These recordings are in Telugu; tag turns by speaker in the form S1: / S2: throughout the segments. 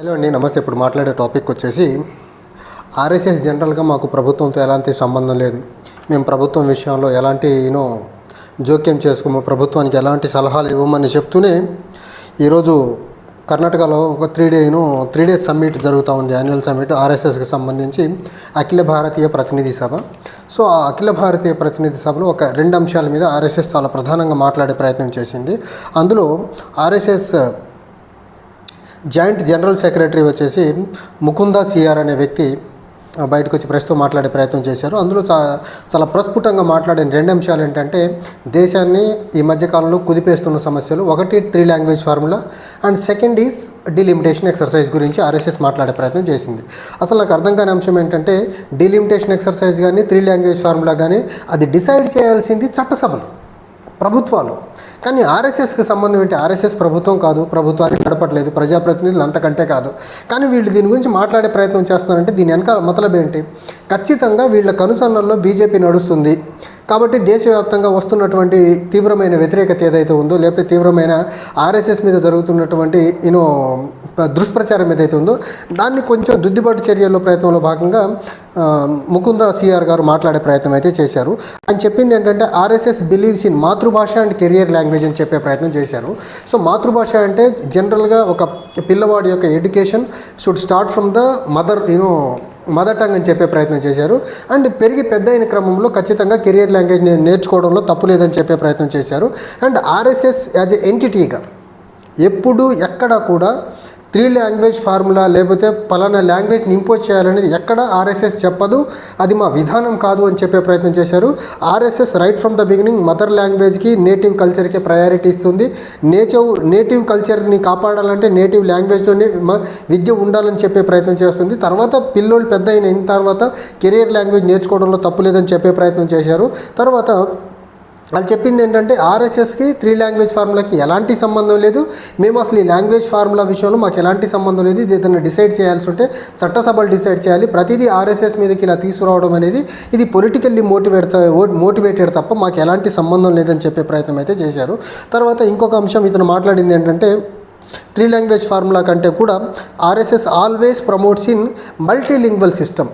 S1: హలో అండి నమస్తే. ఇప్పుడు మాట్లాడే టాపిక్ వచ్చేసి ఆర్ఎస్ఎస్ జనరల్గా మాకు ప్రభుత్వంతో ఎలాంటి సంబంధం లేదు. మేము ప్రభుత్వం విషయంలో ఎలాంటి యూనో జోక్యం చేసుకోము. ప్రభుత్వానికి ఎలాంటి సలహాలు ఇవ్వమని చెప్తూనే ఈరోజు కర్ణాటకలో ఒక త్రీ డేను త్రీ డేస్ సమ్మిట్ జరుగుతూ ఉంది. యాన్యువల్ సమ్మిట్ ఆర్ఎస్ఎస్కి సంబంధించి అఖిల భారతీయ ప్రతినిధి సభ. సో ఆ అఖిల భారతీయ ప్రతినిధి సభలో ఒక రెండు అంశాల మీద ఆర్ఎస్ఎస్ చాలా ప్రధానంగా మాట్లాడే ప్రయత్నం చేసింది. అందులో ఆర్ఎస్ఎస్ జాయింట్ జనరల్ సెక్రటరీ వచ్చేసి ముకుందా సిఆర్ అనే వ్యక్తి బయటకు వచ్చి ప్రస్తుతం మాట్లాడే ప్రయత్నం చేశారు. అందులో చా చాలా ప్రస్ఫుటంగా మాట్లాడిన రెండు అంశాలు ఏంటంటే దేశాన్ని ఈ మధ్యకాలంలో కుదిపేస్తున్న సమస్యలు. ఒకటి three language formula. And second is delimitation exercise గురించి ఆర్ఎస్ఎస్ మాట్లాడే ప్రయత్నం చేసింది. అసలు నాకు అర్థం కాని అంశం ఏంటంటే డిలిమిటేషన్ ఎక్సర్సైజ్ కానీ త్రీ లాంగ్వేజ్ ఫార్ములా కానీ అది డిసైడ్ చేయాల్సింది చట్టసభలు ప్రభుత్వాలు. కానీ ఆర్ఎస్ఎస్కి సంబంధం ఏంటి? ఆర్ఎస్ఎస్ ప్రభుత్వం కాదు ప్రభుత్వాన్ని నడపట్లేదు ప్రజాప్రతినిధులు అంతకంటే కాదు. కానీ వీళ్ళు దీని గురించి మాట్లాడే ప్రయత్నం చేస్తున్నారంటే దీని వెనకాల మతలబ్ ఏంటి? ఖచ్చితంగా వీళ్ళ కనుసన్నల్లో బీజేపీ నడుస్తుంది. కాబట్టి దేశవ్యాప్తంగా వస్తున్నటువంటి తీవ్రమైన వ్యతిరేకత ఏదైతే ఉందో లేకపోతే తీవ్రమైన ఆర్ఎస్ఎస్ మీద జరుగుతున్నటువంటి యూనో దుష్ప్రచారం ఏదైతే ఉందో దాన్ని కొంచెం దుద్దిబాటు చర్యల్లో ప్రయత్నంలో భాగంగా ముకుంద సిఆర్ గారు మాట్లాడే ప్రయత్నం అయితే చేశారు. ఆయన చెప్పింది ఏంటంటే ఆర్ఎస్ఎస్ బిలీవ్స్ ఇన్ మాతృభాష అండ్ కెరియర్ లాంగ్వేజ్ అని చెప్పే ప్రయత్నం చేశారు. సో మాతృభాష అంటే జనరల్గా ఒక పిల్లవాడి యొక్క education should start from the mother you know mother tongue అని చెప్పే ప్రయత్నం చేశారు. అండ్ పెరిగి పెద్ద అయిన క్రమంలో ఖచ్చితంగా కెరియర్ లాంగ్వేజ్ నేర్చుకోవడంలో తప్పు లేదని చెప్పే ప్రయత్నం చేశారు. అండ్ ఆర్ఎస్ఎస్ యాజ్ ఎ ఎంటిటీగా ఎప్పుడు ఎక్కడ కూడా త్రీ లాంగ్వేజ్ ఫార్ములా లేకపోతే పలానా లాంగ్వేజ్ని ఇంపోజ్ చేయాలనేది ఎక్కడ ఆర్ఎస్ఎస్ చెప్పదు. అది మా విధానం కాదు అని చెప్పే ప్రయత్నం చేశారు. RSS right from the beginning mother లాంగ్వేజ్కి native కల్చర్కి ప్రయారిటీ ఇస్తుంది. నేచవ్ నేటివ్ కల్చర్ని కాపాడాలంటే నేటివ్ లాంగ్వేజ్లోనే విద్య ఉండాలని చెప్పే ప్రయత్నం చేస్తుంది. తర్వాత పిల్లోళ్ళు పెద్ద అయిన తర్వాత కెరియర్ లాంగ్వేజ్ నేర్చుకోవడంలో తప్పు లేదని చెప్పే ప్రయత్నం చేశారు. తర్వాత వాళ్ళు చెప్పింది ఏంటంటే ఆర్ఎస్ఎస్కి త్రీ లాంగ్వేజ్ ఫార్ములాకి ఎలాంటి సంబంధం లేదు. మేము అసలు ఈ లాంగ్వేజ్ ఫార్ములా విషయంలో మాకు ఎలాంటి సంబంధం లేదు. ఇది ఏదైనా డిసైడ్ చేయాల్సి ఉంటే చట్టసభలు డిసైడ్ చేయాలి. ప్రతిదీ ఆర్ఎస్ఎస్ మీదకి ఇలా తీసుకురావడం అనేది ఇది పొలిటికల్లీ మోటివేట్ మోటివేటెడ్ తప్ప మాకు ఎలాంటి సంబంధం లేదని చెప్పే ప్రయత్నం అయితే చేశారు. తర్వాత ఇంకొక అంశం ఇతను మాట్లాడింది ఏంటంటే త్రీ లాంగ్వేజ్ ఫార్ములా కంటే కూడా RSS always promotes in multilingual system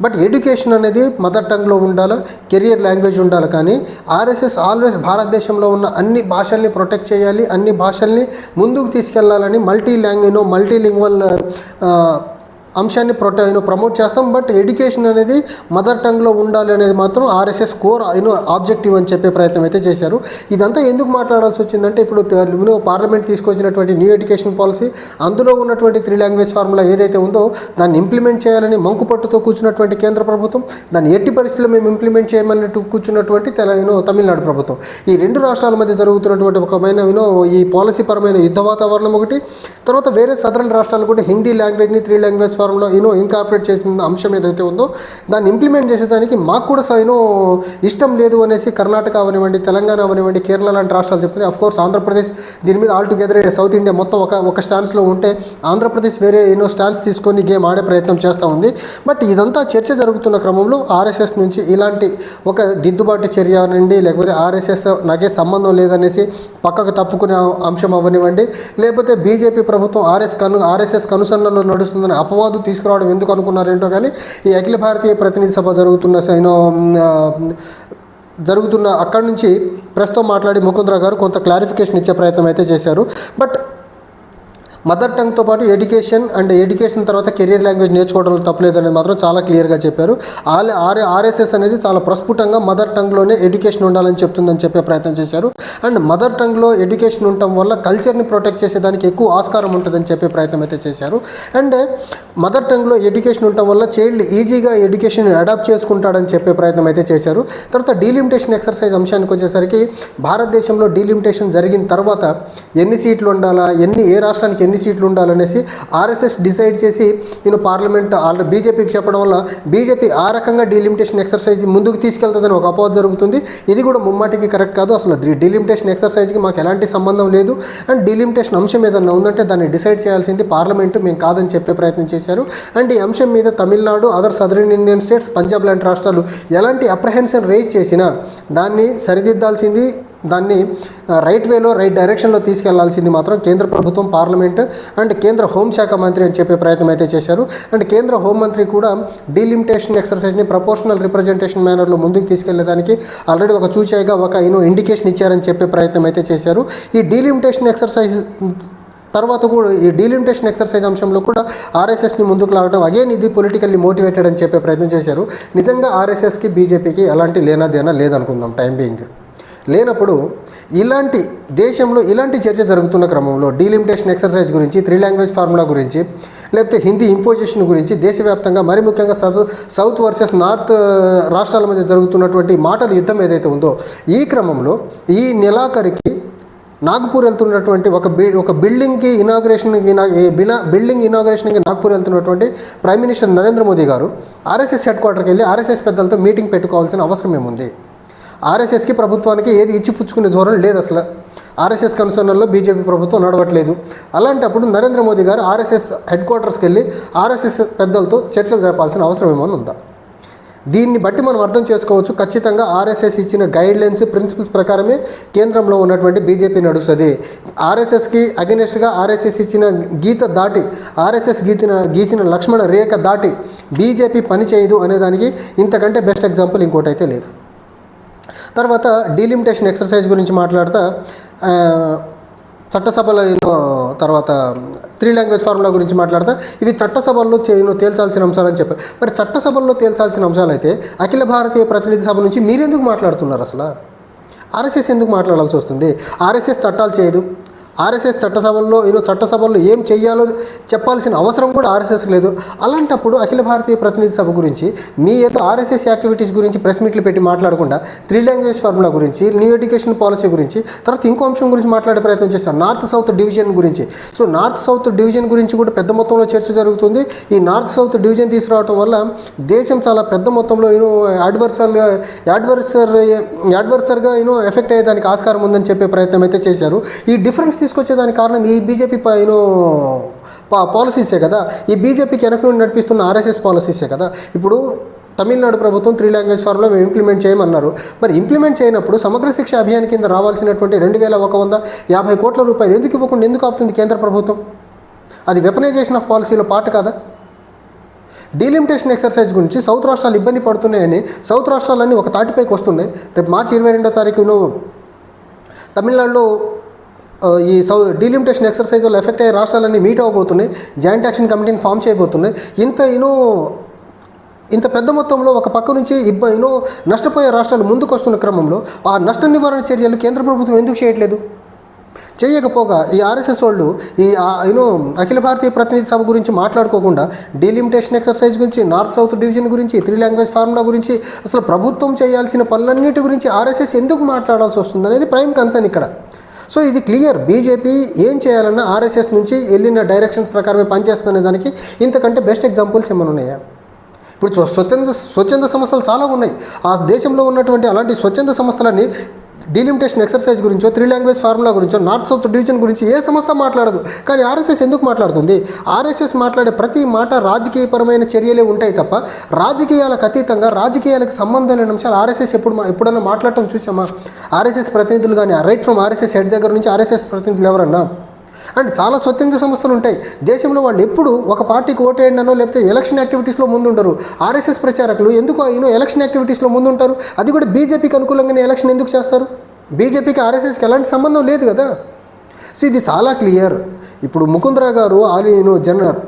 S1: but education అనేది మదర్ టంగ్లో ఉండాలి కెరియర్ లాంగ్వేజ్ ఉండాలి కానీ ఆర్ఎస్ఎస్ ఆల్వేస్ భారతదేశంలో ఉన్న అన్ని భాషల్ని ప్రొటెక్ట్ చేయాలి అన్ని భాషల్ని ముందుకు తీసుకెళ్ళాలని మల్టీ లాంగ్వేజ్ మల్టీ లింగ్వల్ అంశాన్ని ప్రొట ప్రమోట్ చేస్తాం. బట్ ఎడ్యుకేషన్ అనేది మదర్ టంగ్లో ఉండాలి అనేది మాత్రం ఆర్ఎస్ఎస్ కోర్ యూనో ఆబ్జెక్టివ్ అని చెప్పే ప్రయత్నం అయితే చేశారు. ఇదంతా ఎందుకు మాట్లాడాల్సి వచ్చిందంటే ఇప్పుడు యూనో పార్లమెంట్ తీసుకొచ్చినటువంటి న్యూ ఎడ్యుకేషన్ పాలసీ అందులో ఉన్నటువంటి త్రీ లాంగ్వేజ్ ఫార్ములా ఏదైతే ఉందో దాన్ని ఇంప్లిమెంట్ చేయాలని మంకు పట్టుతో కూర్చున్నటువంటి కేంద్ర ప్రభుత్వం దాన్ని ఎట్టి పరిస్థితుల్లో మేము ఇంప్లిమెంట్ చేయమన్నట్టు కూర్చున్నటువంటి యూనో తమిళనాడు ప్రభుత్వం. ఈ రెండు రాష్ట్రాల మధ్య జరుగుతున్నటువంటి ఒకమైన యూనో ఈ పాలసీ పరమైన యుద్ధ వాతావరణం ఒకటి తర్వాత వేరే సదరన్ రాష్ట్రాలు కూడా Hindi లాంగ్వేజ్ని three language formula you know incorporate చేసిన అంశం ఏదైతే ఉందో దాన్ని ఇంప్లిమెంట్ చేసేదానికి మాకు కూడా స- ఇష్టం లేదు అనేసి కర్ణాటక అవనివ్వండి తెలంగాణ అవనివ్వండి కేరళ లాంటి రాష్ట్రాలు చెప్తున్నాయి అఫ్ కోర్స్ ఆంధ్రప్రదేశ్ దీని మీద ఆల్ టుగెదర్ సౌత్ ఇండియా మొత్తం ఒక ఒక స్టాన్స్లో ఉంటే ఆంధ్రప్రదేశ్ వేరే ఎన్నో స్టాన్స్ తీసుకొని గేమ్ ఆడే ప్రయత్నం చేస్తూ ఉంది. బట్ ఇదంతా చర్చ జరుగుతున్న క్రమంలో ఆర్ఎస్ఎస్ నుంచి ఇలాంటి ఒక దిద్దుబాటు చర్య నుండి లేకపోతే ఆర్ఎస్ఎస్ నాకే సంబంధం లేదనేసి పక్కకు తప్పుకునే అంశం అవ్వనివ్వండి లేకపోతే బీజేపీ ప్రభుత్వం ఆర్ఎస్ కను ఆర్ఎస్ఎస్ కనుసన్నలో నడుస్తుందని అపవాదు తీసుకురావడం ఎందుకు అనుకున్నారేంటో కానీ ఈ అఖిల భారతీయ ప్రతినిధి సభ జరుగుతున్న సైనో జరుగుతున్న అక్కడి నుంచి ప్రస్తుతం మాట్లాడి ముకుంద్ర గారు కొంత క్లారిఫికేషన్ ఇచ్చే ప్రయత్నం అయితే చేశారు. బట్ మదర్ టంగ్తో పాటు ఎడ్యుకేషన్ అండ్ ఎడ్యుకేషన్ తర్వాత కెరియర్ లాంగ్వేజ్ నేర్చుకోవడంలో తప్పలేదనేది మాత్రం చాలా క్లియర్గా చెప్పారు. ఆర్ ఆర్ఎస్ఎస్ అనేది చాలా ప్రస్ఫుటంగా మదర్ టంగ్లోనే ఎడ్యుకేషన్ ఉండాలని చెప్తుందని చెప్పే ప్రయత్నం చేశారు. అండ్ మదర్ టంగ్లో ఎడ్యుకేషన్ ఉండటం వల్ల కల్చర్ని ప్రొటెక్ట్ చేసేదానికి ఎక్కువ ఆస్కారం ఉంటుందని చెప్పే ప్రయత్నం అయితే చేశారు. అండ్ మదర్ టంగ్లో ఎడ్యుకేషన్ ఉండటం వల్ల చైల్డ్ ఈజీగా ఎడ్యుకేషన్ అడాప్ట్ చేసుకుంటాడని చెప్పే ప్రయత్నం అయితే చేశారు. తర్వాత డీలిమిటేషన్ ఎక్సర్సైజ్ అంశానికి వచ్చేసరికి భారతదేశంలో డీలిమిటేషన్ జరిగిన తర్వాత ఎన్ని సీట్లు ఉండాలా ఎన్ని ఏ రాష్ట్రానికి ఎన్ని సీట్లు ఉండాలనేసి ఆర్ఎస్ఎస్ డిసైడ్ చేసి నేను పార్లమెంట్ ఆల్రెడీ బీజేపీకి చెప్పడం వల్ల బీజేపీ ఆ రకంగా డీలిమిటేషన్ ఎక్సర్సైజ్ ముందుకు తీసుకెళ్తుందని ఒక అపోహ జరుగుతుంది. ఇది కూడా ముమ్మాటికి కరెక్ట్ కాదు. అసలు డీలిమిటేషన్ ఎక్సర్సైజ్కి మాకు ఎలాంటి సంబంధం లేదు. అండ్ డీలిమిటేషన్ అంశం ఏదన్నా ఉందంటే దాన్ని డిసైడ్ చేయాల్సింది పార్లమెంటు. మేము కాదని చెప్పే ప్రయత్నం చేశారు. అండ్ ఈ అంశం మీద Tamil Nadu other southern Indian states Punjab లాంటి రాష్ట్రాలు ఎలాంటి అప్రహెన్షన్ రేజ్ చేసినా దాన్ని సరిదిద్దాల్సింది దాన్ని రైట్ వేలో రైట్ డైరెక్షన్లో తీసుకెళ్ళాల్సింది మాత్రం కేంద్ర ప్రభుత్వం పార్లమెంట్ అండ్ కేంద్ర హోంశాఖ మంత్రి అని చెప్పే ప్రయత్నం అయితే చేశారు. అండ్ కేంద్ర హోంమంత్రి కూడా డీలిమిటేషన్ ఎక్సర్సైజ్ని ప్రపోర్షనల్ రిప్రజెంటేషన్ మేనర్లో ముందుకు తీసుకెళ్ళేదానికి ఆల్రెడీ ఒక చూచాయిగా ఒక యూనో ఇండికేషన్ ఇచ్చారని చెప్పే ప్రయత్నం అయితే చేశారు. ఈ డీలిమిటేషన్ ఎక్సర్సైజ్ తర్వాత కూడా ఈ డీలిమిటేషన్ ఎక్సర్సైజ్ అంశంలో కూడా ఆర్ఎస్ఎస్ని ముందుకు లాగడం అగైన్ ఇది పొలిటికల్లీ మోటివేటెడ్ అని చెప్పే ప్రయత్నం చేశారు. నిజంగా ఆర్ఎస్ఎస్కి బీజేపీకి ఎలాంటి లేనాదేనా లేదనుకుందాం టైం బీయింగ్. లేనప్పుడు ఇలాంటి దేశంలో ఇలాంటి చర్చ జరుగుతున్న క్రమంలో డీలిమిటేషన్ ఎక్సర్సైజ్ గురించి త్రీ లాంగ్వేజ్ ఫార్ములా గురించి లేకపోతే హిందీ ఇంపోజిషన్ గురించి దేశవ్యాప్తంగా మరి ముఖ్యంగా సౌత్ సౌత్ వర్సెస్ నార్త్ రాష్ట్రాల మధ్య జరుగుతున్నటువంటి మాటల యుద్ధం ఏదైతే ఉందో ఈ క్రమంలో ఈ నెలాఖరికి నాగ్పూర్ వెళ్తున్నటువంటి ఒక బి ఒక బిల్డింగ్కి ఇనాగ్రేషన్కి ఇనా బిలా బిల్డింగ్ ఇనాగ్రేషన్కి నాగ్పూర్ వెళ్తున్నటువంటి ప్రైమ్ మినిస్టర్ నరేంద్ర మోదీ గారు ఆర్ఎస్ఎస్ హెడ్ క్వార్టర్కి వెళ్ళి ఆర్ఎస్ఎస్ పెద్దలతో మీటింగ్ పెట్టుకోవాల్సిన అవసరం ఏముంది? ఆర్ఎస్ఎస్కి ప్రభుత్వానికి ఏది ఇచ్చిపుచ్చుకునే ధోరణి లేదు అసలు. ఆర్ఎస్ఎస్ కన్సర్న్లో బీజేపీ ప్రభుత్వం నడవట్లేదు. అలాంటప్పుడు నరేంద్ర మోదీ గారు ఆర్ఎస్ఎస్ హెడ్ క్వార్టర్స్కి వెళ్ళి ఆర్ఎస్ఎస్ పెద్దలతో చర్చలు జరపాల్సిన అవసరం ఏమైనా ఉందా? దీన్ని బట్టి మనం అర్థం చేసుకోవచ్చు ఖచ్చితంగా ఆర్ఎస్ఎస్ ఇచ్చిన గైడ్లైన్స్ ప్రిన్సిపల్స్ ప్రకారమే కేంద్రంలో ఉన్నటువంటి బీజేపీ నడుస్తుంది. ఆర్ఎస్ఎస్కి అగెనిస్ట్గా ఆర్ఎస్ఎస్ ఇచ్చిన గీత దాటి ఆర్ఎస్ఎస్ గీతిన గీసిన లక్ష్మణ రేఖ దాటి బీజేపీ పని చేయదు అనేదానికి ఇంతకంటే బెస్ట్ ఎగ్జాంపుల్ ఇంకోటైతే లేదు. తర్వాత డీలిమిటేషన్ ఎక్సర్సైజ్ గురించి మాట్లాడతా చట్టసభలో తర్వాత త్రీ లాంగ్వేజ్ ఫార్ములా గురించి మాట్లాడతా. ఇవి చట్టసభల్లో చే- ఎన్నో తేల్చాల్సిన అంశాలని చెప్పారు మరి చట్టసభల్లో తేల్చాల్సిన అంశాలు అయితే అఖిల భారతీయ ప్రతినిధి సభ నుంచి మీరెందుకు మాట్లాడుతున్నారు అసలు? ఆర్ఎస్ఎస్ ఎందుకు మాట్లాడాల్సి వస్తుంది? ఆర్ఎస్ఎస్ చట్టాలు చేయదు. ఆర్ఎస్ఎస్ చట్టసభల్లో ఏదో చట్టసభల్లో ఏం చేయాలో చెప్పాల్సిన అవసరం కూడా ఆర్ఎస్ఎస్ లేదు. అలాంటప్పుడు అఖిల భారతీయ ప్రతినిధి సభ గురించి మీ ఏదో ఆర్ఎస్ఎస్ యాక్టివిటీస్ గురించి ప్రెస్ మీట్లు పెట్టి మాట్లాడకుండా త్రీ లాంగ్వేజ్ ఫార్ములా గురించి న్యూ ఎడ్యుకేషన్ పాలసీ గురించి తర్వాత ఇంకో అంశం గురించి మాట్లాడే ప్రయత్నం చేస్తారు. నార్త్ సౌత్ డివిజన్ గురించి. సో నార్త్ సౌత్ డివిజన్ గురించి కూడా పెద్ద మొత్తంలో చర్చ జరుగుతుంది. ఈ నార్త్ సౌత్ డివిజన్ తీసుకురావడం వల్ల దేశం చాలా పెద్ద మొత్తంలో యూనో అడ్వర్సర్ అడ్వర్సర్ అడ్వర్సర్గా యూనో ఎఫెక్ట్ అయ్యేదానికి ఆస్కారం ఉందని చెప్పే ప్రయత్నం అయితే చేశారు. ఈ డిఫరెన్స్ తీసుకొచ్చేదానికి కారణం ఈ బీజేపీ యూనో పా పాలసీసే కదా. ఈ బీజేపీకి వెనక నుండి నడిపిస్తున్న ఆర్ఎస్ఎస్ పాలసీసే కదా. ఇప్పుడు తమిళనాడు ప్రభుత్వం త్రీ లాంగ్వేజ్ ఫార్మ్లో మేము ఇంప్లిమెంట్ చేయమన్నారు. మరి ఇంప్లిమెంట్ చేయనప్పుడు సమగ్ర శిక్ష అభియాన్ కింద రావాల్సినటువంటి రెండు వేల ఒక వంద యాభై కోట్ల రూపాయలు ఎందుకు ఇవ్వకుండా ఎందుకు ఆపుతుంది కేంద్ర ప్రభుత్వం? అది వెపనైజేషన్ ఆఫ్ పాలసీలో పార్ట్ కాదా? డీలిమిటేషన్ ఎక్సర్సైజ్ గురించి సౌత్ రాష్ట్రాలు ఇబ్బంది పడుతున్నాయని సౌత్ రాష్ట్రాలన్నీ ఒక తాటిపైకి వస్తున్నాయి. రేపు మార్చి ఇరవై రెండో తారీఖును తమిళనాడులో ఈ సౌ డీలిమిటేషన్ ఎక్సర్సైజ్ వల్ల ఎఫెక్ట్ అయ్యే రాష్ట్రాలన్నీ మీట్ అవ్వబోతున్నాయి. జాయింట్ యాక్షన్ కమిటీని ఫామ్ చేయబోతున్నాయి. ఇంత యూనో ఇంత పెద్ద మొత్తంలో ఒక పక్క నుంచి ఇబ్బ యూనో నష్టపోయే రాష్ట్రాలు ముందుకు వస్తున్న క్రమంలో ఆ నష్ట నివారణ చర్యలు కేంద్ర ప్రభుత్వం ఎందుకు చేయట్లేదు? చేయకపోగా ఈ ఆర్ఎస్ఎస్ వాళ్ళు ఈ యూనో అఖిల భారతీయ ప్రతినిధి సభ గురించి మాట్లాడుకోకుండా డీలిమిటేషన్ ఎక్సర్సైజ్ గురించి నార్త్ సౌత్ డివిజన్ గురించి త్రీ లాంగ్వేజ్ ఫార్ములా గురించి అసలు ప్రభుత్వం చేయాల్సిన పనులన్నిటి గురించి ఆర్ఎస్ఎస్ ఎందుకు మాట్లాడాల్సి వస్తుంది అనేది ప్రైమ్ కన్సర్న్ ఇక్కడ. సో ఇది క్లియర్. బీజేపీ ఏం చేయాలన్నా ఆర్ఎస్ఎస్ నుంచి వెళ్ళిన డైరెక్షన్స్ ప్రకారమే పనిచేస్తున్న దానికి ఇంతకంటే బెస్ట్ ఎగ్జాంపుల్స్ ఏమైనా ఉన్నాయా? ఇప్పుడు స్వచ్ఛంద స్వచ్ఛంద సంస్థలు చాలా ఉన్నాయి. ఆ దేశంలో ఉన్నటువంటి అలాంటి స్వచ్ఛంద సంస్థలన్నీ డీలిమిటేషన్ ఎక్సర్సైజ్ గురించో త్రీ లాంగ్వేజ్ ఫార్ములా గురించో నార్త్ సౌత్ డివిజన్ గురించి ఏ సంస్థ మాట్లాడదు. కానీ ఆర్ఎస్ఎస్ ఎందుకు మాట్లాడుతుంది? ఆర్ఎస్ఎస్ మాట్లాడే ప్రతి మాట రాజకీయపరమైన చర్యలే ఉంటాయి తప్ప రాజకీయాలకు అతీతంగా రాజకీయాలకు సంబంధం లేని అంశాలు ఆర్ఎస్ఎస్ ఎప్పుడు ఎప్పుడైనా ఎప్పుడన్నా మాట్లాడటం చూసామా? ఆర్ఎస్ఎస్ ప్రతినిధులు కానీ రైట్ ఫ్రమ్ ఆర్ఎస్ఎస్ హెడ్ దగ్గర నుంచి ఆర్ఎస్ఎస్ ప్రతినిధులు ఎవరన్నా? అండ్ చాలా స్వతంత్ర సంస్థలు ఉంటాయి. దేశంలో వాళ్ళు ఎప్పుడు ఒక పార్టీకి ఓటేయడనో లేకపోతే ఎలక్షన్ యాక్టివిటీస్లో ముందుంటారు ఆర్ఎస్ఎస్ ప్రచారకులు ఎందుకు యూనో ఎలక్షన్ యాక్టివిటీస్లో ముందుంటారు? అది కూడా బీజేపీకి అనుకూలంగానే ఎలక్షన్ ఎందుకు చేస్తారు? బీజేపీకి ఆర్ఎస్ఎస్కి ఎలాంటి సంబంధం లేదు కదా. సో ఇది చాలా క్లియర్. ఇప్పుడు ముకుందరా గారు ఆల్ జన general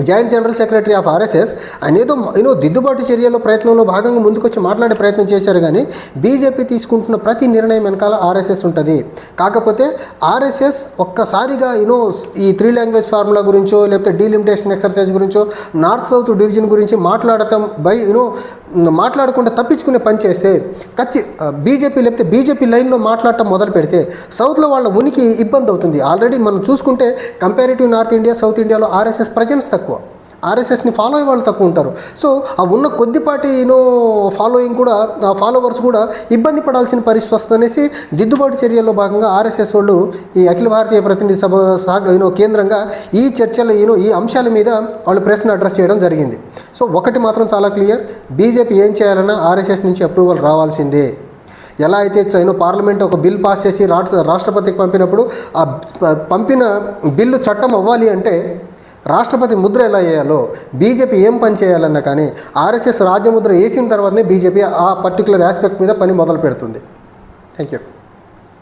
S1: joint general secretary of RSS ఆయన ఏదో ఏదో దిద్దుబాటు చర్యలో ప్రయత్నంలో భాగంగా ముందుకొచ్చి మాట్లాడే ప్రయత్నం చేశారు కానీ బీజేపీ తీసుకుంటున్న ప్రతి నిర్ణయం వెనకాల ఆర్ఎస్ఎస్ ఉంటుంది. కాకపోతే ఆర్ఎస్ఎస్ ఒక్కసారిగా యూనో ఈ త్రీ లాంగ్వేజ్ ఫార్ములా గురించో లేకపోతే డీలిమిటేషన్ ఎక్సర్సైజ్ గురించో నార్త్ సౌత్ డివిజన్ గురించి మాట్లాడటం బై యూనో మాట్లాడకుండా తప్పించుకునే పని చేస్తే ఖచ్చి బీజేపీ లేకపోతే బీజేపీ లైన్లో మాట్లాడటం మొదలు పెడితే సౌత్లో వాళ్ళ ఉనికి ఇబ్బంది అవుతుంది. ఆల్రెడీ మనం చూసుకుంటే కంపారిటివ్ నార్త్ ఇండియా సౌత్ ఇండియాలో ఆర్ఎస్ఎస్ ప్రజెన్స్ తక్కువ. ఆర్ఎస్ఎస్ని ఫాలో అయ్యే వాళ్ళు తక్కువ ఉంటారు. సో ఆ ఉన్న కొద్దిపాటి యూనో ఫాలోయింగ్ కూడా ఆ ఫాలోవర్స్ కూడా ఇబ్బంది పడాల్సిన పరిస్థితి వస్తుందనేసి దిద్దుబాటు చర్యల్లో భాగంగా ఆర్ఎస్ఎస్ వాళ్ళు ఈ అఖిల భారతీయ ప్రతినిధి సభ యూనో కేంద్రంగా ఈ చర్చలు యూనో ఈ అంశాల మీద వాళ్ళు ప్రశ్న అడ్రస్ చేయడం జరిగింది. సో ఒకటి మాత్రం చాలా క్లియర్ బీజేపీ ఏం చేయాలన్నా ఆర్ఎస్ఎస్ నుంచి అప్రూవల్ రావాల్సిందే. ఎలా అయితే చైనా పార్లమెంట్ ఒక బిల్ పాస్ చేసి రాష్ట్ర రాష్ట్రపతికి పంపినప్పుడు ఆ పంపిన బిల్లు చట్టం అవ్వాలి అంటే రాష్ట్రపతి ముద్ర ఎలా వేయాలో బీజేపీ ఏం పని చేయాలన్నా కానీ ఆర్ఎస్ఎస్ రాజ్యముద్ర వేసిన తర్వాతనే బీజేపీ ఆ పర్టికులర్ ఆస్పెక్ట్ మీద పని మొదలు పెడుతుంది థ్యాంక్ యూ